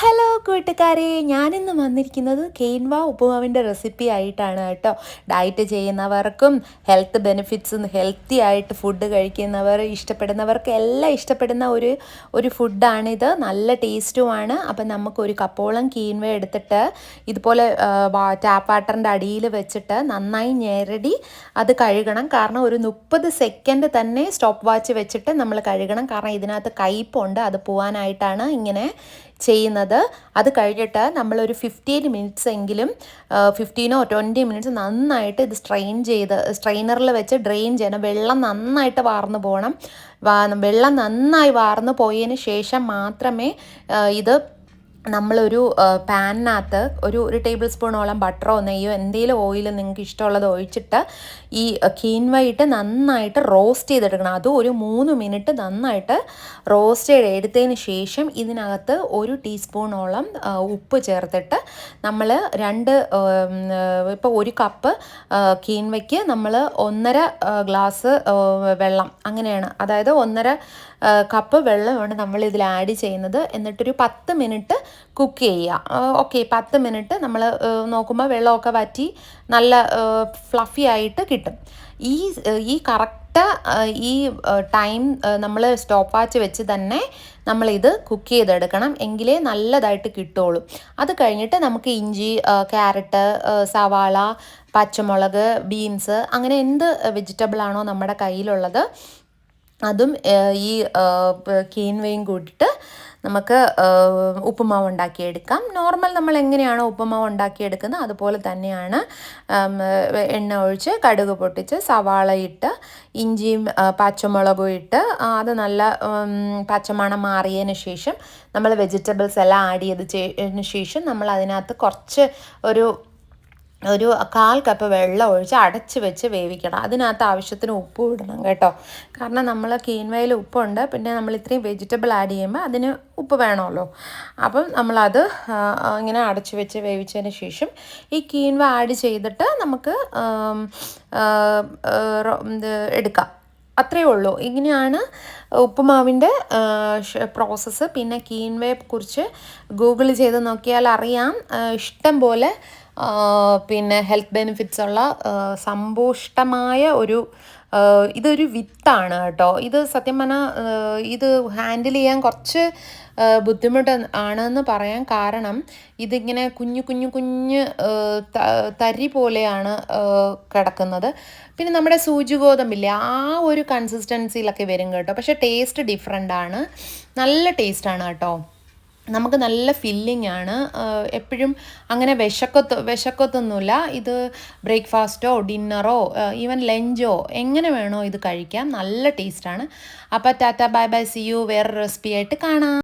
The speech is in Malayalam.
ഹലോ കൂട്ടുകാരെ ഞാനിന്ന് വന്നിരിക്കുന്നത് കെയിൻവ ഉപ്പുമാവിന്റെ റെസിപ്പി ആയിട്ടാണ് കേട്ടോ. ഡയറ്റ് ചെയ്യുന്നവർക്കും ഹെൽത്ത് ബെനിഫിറ്റ്സും ഹെൽത്തി ആയിട്ട് ഫുഡ് കഴിക്കുന്നവർ ഇഷ്ടപ്പെടുന്നവർക്ക് എല്ലാം ഇഷ്ടപ്പെടുന്ന ഒരു ഒരു ഫുഡാണിത്. നല്ല ടേസ്റ്റുമാണ്. അപ്പം നമുക്കൊരു കപ്പോളം കീൻവ എടുത്തിട്ട് ഇതുപോലെ ടാപ്പ് വാട്ടറിന്റെ അടിയിൽ വെച്ചിട്ട് നന്നായി ഞെരടി അത് കഴുകണം. കാരണം ഒരു മുപ്പത് സെക്കൻഡ് തന്നെ സ്റ്റോപ്പ് വാച്ച് വെച്ചിട്ട് നമ്മൾ കഴുകണം. കാരണം ഇതിനകത്ത് കയ്പുണ്ട്. അത് പോവാനായിട്ടാണ് ഇങ്ങനെ ചെയ്യുന്നത്. അത് കഴിഞ്ഞിട്ട് നമ്മളൊരു ഫിഫ്റ്റീൻ മിനിറ്റ്സ് എങ്കിലും ഫിഫ്റ്റീനോ ട്വന്റി മിനിറ്റ്സ് നന്നായിട്ട് ഇത് സ്ട്രെയിൻ ചെയ്ത് സ്ട്രെയിനറിൽ വെച്ച് ഡ്രെയിൻ ചെയ്യണം. വെള്ളം നന്നായിട്ട് വാർന്നു പോകണം വെള്ളം നന്നായി വാർന്നു പോയതിന് ശേഷം മാത്രമേ ഇത് നമ്മളൊരു പാനിനകത്ത് ഒരു ഒരു ടേബിൾ സ്പൂണോളം ബട്ടറോ നെയ്യോ എന്തെങ്കിലും ഓയിൽ നിങ്ങൾക്ക് ഇഷ്ടമുള്ളത് ഒഴിച്ചിട്ട് ഈ കീൻവയിട്ട് നന്നായിട്ട് റോസ്റ്റ് ചെയ്തെടുക്കണം. അതും ഒരു മൂന്ന് മിനിറ്റ് നന്നായിട്ട് റോസ്റ്റ് ചെയ്ത് എടുത്തതിന് ശേഷം ഇതിനകത്ത് ഒരു ടീസ്പൂണോളം ഉപ്പ് ചേർത്തിട്ട് നമ്മൾ രണ്ട് ഇപ്പോൾ ഒരു കപ്പ് കീൻവയ്ക്ക് നമ്മൾ ഒന്നര ഗ്ലാസ് വെള്ളം അങ്ങനെയാണ്. അതായത് ഒന്നര കപ്പ് വെള്ളമാണ് നമ്മൾ ഇതിൽ ആഡ് ചെയ്യുന്നത്. എന്നിട്ടൊരു പത്ത് മിനിറ്റ് കുക്ക് ചെയ്യുക. ഓക്കെ പത്ത് മിനിറ്റ് നമ്മൾ നോക്കുമ്പോൾ വെള്ളമൊക്കെ വറ്റി നല്ല ഫ്ലഫി ആയിട്ട് കിട്ടും. ഈ ഈ കറക്റ്റ് ഈ ടൈം നമ്മൾ സ്റ്റോപ്പ് വാച്ച് വെച്ച് തന്നെ നമ്മളിത് കുക്ക് ചെയ്തെടുക്കണം. എങ്കിലേ നല്ലതായിട്ട് കിട്ടുള്ളൂ. അത് കഴിഞ്ഞിട്ട് നമുക്ക് ഇഞ്ചി ക്യാരറ്റ് സവാള പച്ചമുളക് ബീൻസ് അങ്ങനെ എന്ത് വെജിറ്റബിൾ ആണോ നമ്മുടെ കയ്യിലുള്ളത് അതും ഈ കീൻവയും കൂട്ടിയിട്ട് നമുക്ക് ഉപ്പുമാവ് ഉണ്ടാക്കിയെടുക്കാം നോർമൽ നമ്മൾ എങ്ങനെയാണോ ഉപ്പുമാവ് ഉണ്ടാക്കിയെടുക്കുന്നത് അതുപോലെ തന്നെയാണ് എണ്ണ ഒഴിച്ച് കടുക് പൊട്ടിച്ച് സവാള ഇട്ട് ഇഞ്ചിയും പച്ചമുളകും ഇട്ട് അത് നല്ല പച്ചമണം മാറിയതിന് ശേഷം നമ്മൾ വെജിറ്റബിൾസ് എല്ലാം ആഡ് ചെയ്തതിന് ശേഷം നമ്മൾ അതിനകത്ത് കുറച്ച് ഒരു ഒരു കാൽ കപ്പ് വെള്ളം ഒഴിച്ച് അടച്ച് വെച്ച് വേവിക്കണം. അതിനകത്ത് ആവശ്യത്തിന് ഉപ്പ് ഇടണം കേട്ടോ. കാരണം നമ്മൾ കീൻവയിൽ ഉപ്പുണ്ട്. പിന്നെ നമ്മൾ ഇത്രയും വെജിറ്റബിൾ ആഡ് ചെയ്യുമ്പോൾ അതിന് ഉപ്പ് വേണമല്ലോ. അപ്പം നമ്മളത് ഇങ്ങനെ അടച്ച് വെച്ച് വേവിച്ചതിന് ശേഷം ഈ കീൻവ ആഡ് ചെയ്തിട്ട് നമുക്ക് എടുക്കാം. അത്രയേ ഉള്ളൂ. ഇങ്ങനെയാണ് ഉപ്പുമാവിന്റെ പ്രോസസ്സ് പിന്നെ കീൻവയെ കുറിച്ച് ഗൂഗിൾ ചെയ്ത് നോക്കിയാൽ അറിയാം. ഇഷ്ടം പോലെ പിന്നെ ഹെൽത്ത് ബെനിഫിറ്റ്സ് ഉള്ള സമ്പുഷ്ടമായ ഒരു ഇതൊരു വിത്താണ് കേട്ടോ. ഇത് സത്യം പറഞ്ഞാൽ ഇത് ഹാൻഡിൽ ചെയ്യാൻ കുറച്ച് ബുദ്ധിമുട്ട് ആണെന്ന് പറയാൻ കാരണം ഇതിങ്ങനെ കുഞ്ഞു കുഞ്ഞു കുഞ്ഞ് തരി പോലെയാണ് കിടക്കുന്നത്. പിന്നെ നമ്മുടെ സൂചി ഗോതമ്പില്ലേ ആ ഒരു കൺസിസ്റ്റൻസിയിലൊക്കെ വരും കേട്ടോ. പക്ഷേ ടേസ്റ്റ് ഡിഫറെന്റ് ആണ്. നല്ല ടേസ്റ്റാണ് കേട്ടോ. നമുക്ക് നല്ല ഫില്ലിംഗ് ആണ്. എപ്പോഴും അങ്ങനെ വിശക്കത്ത് വിശക്കത്തൊന്നുമില്ല. ഇത് ബ്രേക്ക്ഫാസ്റ്റോ ഡിന്നറോ ഈവൻ ലഞ്ചോ എങ്ങനെ വേണോ ഇത് കഴിക്കാം. നല്ല ടേസ്റ്റാണ് അപ്പോൾ tata bye bye see you വേറെ റെസിപ്പി ആയിട്ട് കാണാം.